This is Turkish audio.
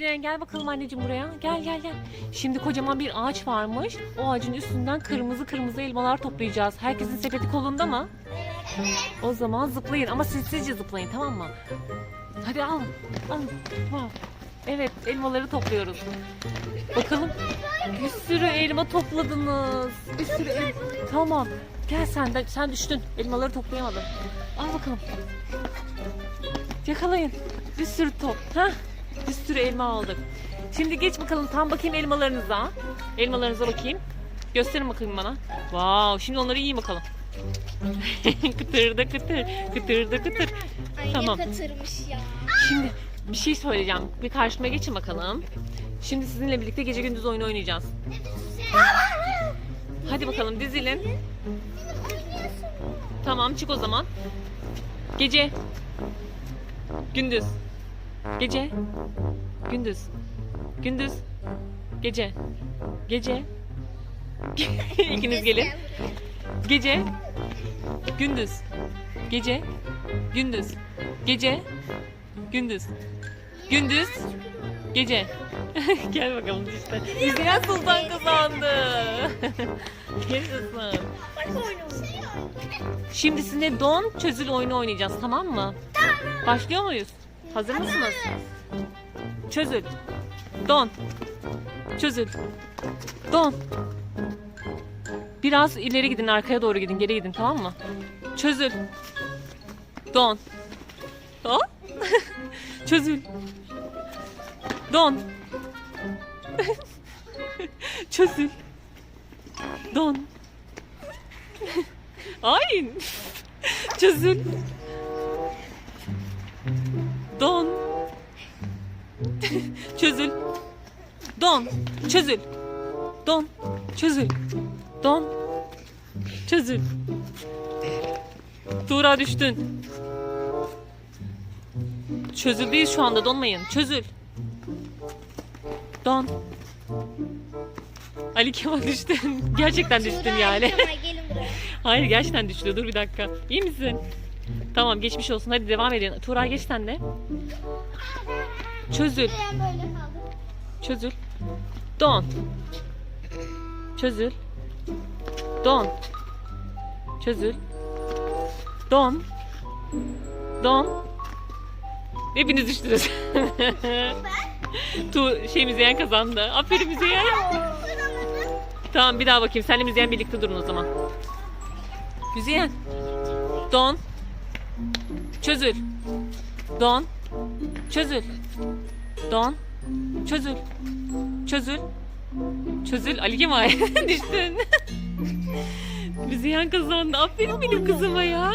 Müslüman gel bakalım anneciğim buraya. Gel gel gel. Şimdi kocaman bir ağaç varmış. O ağacın üstünden kırmızı kırmızı elmalar toplayacağız. Herkesin sepeti kolunda mı? O zaman zıplayın ama sessizce zıplayın tamam mı? Hadi al. Al. Evet elmaları topluyoruz. Bakalım. Bir sürü elma topladınız. Bir sürü el- Tamam. Gel sen de sen düştün. Elmaları toplayamadın. Al bakalım. Yakalayın. Bir sürü top. Hah. Bir sürü elma aldık. Şimdi geç bakalım tam bakayım elmalarınıza. Elmalarınıza bakayım. Gösterin bakayım bana. Wow, şimdi onları yiyin bakalım. kıtır da kıtır, kıtır da kıtır. Ay Tamam. ne katırmış ya. Şimdi bir şey söyleyeceğim. Bir karşıma geçin bakalım. Şimdi sizinle birlikte gece gündüz oyun oynayacağız. Hadi bakalım dizilin. Tamam çık o zaman. Gece. Gündüz. Gece. Gündüz. Gündüz. Gece. Gece. İkiniz gelin. Gece. Gündüz. Gece. Gündüz. Gece. Gündüz. Gündüz. Gece. Gel bakalım işte. İzleyen Sultan kazandı. Yaşasın. Şimdi sizinle don çözül oyunu oynayacağız tamam mı? Başlıyor muyuz? Hazır mısınız? Çözül. Don. Çözül. Don. Biraz ileri gidin, arkaya doğru gidin, geri gidin tamam mı? Çözül. Don. Hop. Çözül. Don. Çözül. Don. Ay. Çözül. Çözül. Don. Çözül. Don. Çözül. Don. Çözül. Tuğra düştün. Çözüldüyüz şu anda donmayın. Çözül. Don. Ali Kemal düştün. Gerçekten düştün yani. Hayır gerçekten düştü. Dur bir dakika. İyi misin? Tamam geçmiş olsun. Hadi devam edin. Tuğra geç sen de. Çözül. Çözül. Don. Çözül. Don. Çözül. Don. Don. Hepiniz düştünüz. tu şey Müzeyyen kazandı. Aferin Müzeyyen. Tamam bir daha bakayım. Senle Müzeyyen birlikte durun o zaman. Müzeyyen. Don. Çözül. Don. Çözül. Don. Çözül. Çözül. Çözül. Ali Kemal düştün. Müzeyyen kazandı. Aferin benim kızıma ya.